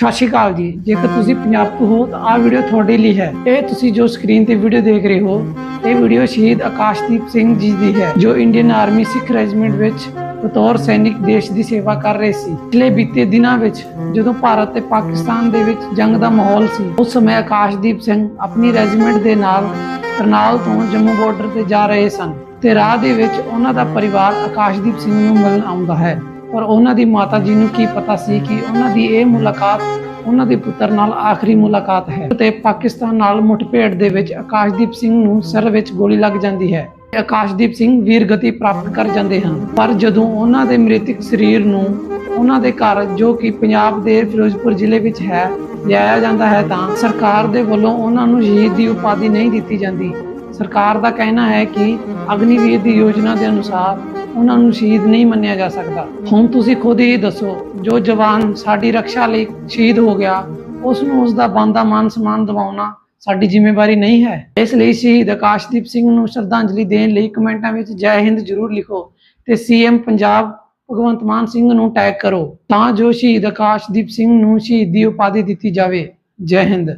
ਸਤਿ ਸ਼੍ਰੀ ਅਕਾਲ ਜੀ। ਜੇਕਰ ਤੁਸੀਂ ਪੰਜਾਬ ਤੋਂ ਹੋ ਤਾਂ ਆਹ ਵੀਡੀਓ ਤੁਹਾਡੇ ਲਈ ਹੈ। ਇਹ ਤੁਸੀਂ ਜੋ ਸਕਰੀਨ ਤੇ ਵੀਡੀਓ ਦੇਖ ਰਹੇ ਹੋ ਇਹ ਵੀਡੀਓ ਸ਼ਹੀਦ ਆਕਾਸ਼ਦੀਪ ਸਿੰਘ ਜੀ ਦੀ ਹੈ ਜੋ ਇੰਡੀਅਨ ਆਰਮੀ ਸਿੱਖ ਰੈਜੀਮੈਂਟ ਵਿੱਚ ਬਤੌਰ ਸੈਨਿਕ ਦੇਸ਼ ਦੀ ਸੇਵਾ ਕਰ ਰਹੇ ਸੀ। ਪਿਛਲੇ ਬੀਤੇ ਦਿਨਾਂ ਵਿੱਚ ਜਦੋਂ ਭਾਰਤ ਤੇ ਪਾਕਿਸਤਾਨ ਦੇ ਵਿੱਚ ਜੰਗ ਦਾ ਮਾਹੌਲ ਸੀ ਉਸ ਸਮੇਂ ਆਕਾਸ਼ਦੀਪ ਸਿੰਘ ਆਪਣੀ ਰੈਜੀਮੈਂਟ ਦੇ ਨਾਲ ਕਰਨਾਲ ਤੋਂ ਜੰਮੂ ਬਾਰਡਰ ਤੇ ਜਾ ਰਹੇ ਸਨ ਤੇ ਰਾਹ ਦੇ ਵਿੱਚ ਉਹਨਾਂ ਦਾ ਪਰਿਵਾਰ ਆਕਾਸ਼ਦੀਪ ਸਿੰਘ ਨੂੰ ਮਿਲਣ ਆਉਂਦਾ ਹੈ। ਪਰ ਉਹਨਾਂ ਦੀ ਮਾਤਾ ਜੀ ਨੂੰ ਕੀ ਪਤਾ ਸੀ ਕਿ ਉਹਨਾਂ ਦੀ ਇਹ ਮੁਲਾਕਾਤ ਉਹਨਾਂ ਦੇ ਪੁੱਤਰ ਨਾਲ ਆਖਰੀ ਮੁਲਾਕਾਤ ਹੈ ਤੇ ਪਾਕਿਸਤਾਨ ਨਾਲ ਮੁੱਠਭੇੜ ਦੇ ਵਿੱਚ ਆਕਾਸ਼ਦੀਪ ਸਿੰਘ ਨੂੰ ਸਿਰ ਵਿੱਚ ਗੋਲੀ ਲੱਗ ਜਾਂਦੀ ਹੈ। ਆਕਾਸ਼ਦੀਪ ਸਿੰਘ ਵੀਰਗਤੀ ਪ੍ਰਾਪਤ ਕਰ ਜਾਂਦੇ ਹਨ। ਪਰ ਜਦੋਂ ਉਹਨਾਂ ਦੇ ਮ੍ਰਿਤਕ ਸਰੀਰ ਨੂੰ ਉਹਨਾਂ ਦੇ ਘਰ, ਜੋ ਕਿ ਪੰਜਾਬ ਦੇ ਫਿਰੋਜ਼ਪੁਰ ਜ਼ਿਲ੍ਹੇ ਵਿੱਚ ਹੈ, ਲਿਆਇਆ ਜਾਂਦਾ ਹੈ ਤਾਂ ਸਰਕਾਰ ਦੇ ਵੱਲੋਂ ਉਹਨਾਂ ਨੂੰ ਸ਼ਹੀਦ ਦੀ ਉਪਾਧੀ ਨਹੀਂ ਦਿੱਤੀ ਜਾਂਦੀ। ਸਰਕਾਰ ਦਾ ਕਹਿਣਾ ਹੈ ਕਿ ਅਗਨੀਵੀਰ ਦੀ ਯੋਜਨਾ ਦੇ ਅਨੁਸਾਰ ਉਹਨਾਂ ਨੂੰ ਸ਼ਹੀਦ ਨਹੀਂ ਮੰਨਿਆ ਜਾ ਸਕਦਾ। ਹੁਣ ਤੁਸੀਂ ਖੁਦ ਹੀ ਦੱਸੋ, ਜੋ ਜਵਾਨ ਸਾਡੀ ਰੱਖਿਆ ਲਈ ਸ਼ਹੀਦ ਹੋ ਗਿਆ ਉਸ ਨੂੰ ਉਸ ਦਾ ਬੰਦਾ ਮਾਨ ਸਨਮਾਨ ਦਿਵਾਉਣਾ ਸਾਡੀ ਜ਼ਿੰਮੇਵਾਰੀ ਨਹੀਂ ਹੈ। ਇਸ ਲਈ ਸ਼ਹੀਦ ਆਕਾਸ਼ਦੀਪ ਸਿੰਘ ਨੂੰ ਸ਼ਰਧਾਂਜਲੀ ਦੇਣ ਲਈ ਕਮੈਂਟਾਂ ਵਿੱਚ ਜੈ ਹਿੰਦ ਜ਼ਰੂਰ ਲਿਖੋ ਤੇ ਸੀਐਮ ਪੰਜਾਬ ਭਗਵੰਤ ਮਾਨ ਸਿੰਘ ਨੂੰ ਟੈਗ ਕਰੋ ਤਾਂ ਜੋ ਸ਼ਹੀਦ ਆਕਾਸ਼ਦੀਪ ਸਿੰਘ ਨੂੰ ਸ਼ਹੀਦ ਦੀ ਉਪਾਧੀ ਦਿੱਤੀ ਜਾਵੇ। ਜੈ ਹਿੰਦ।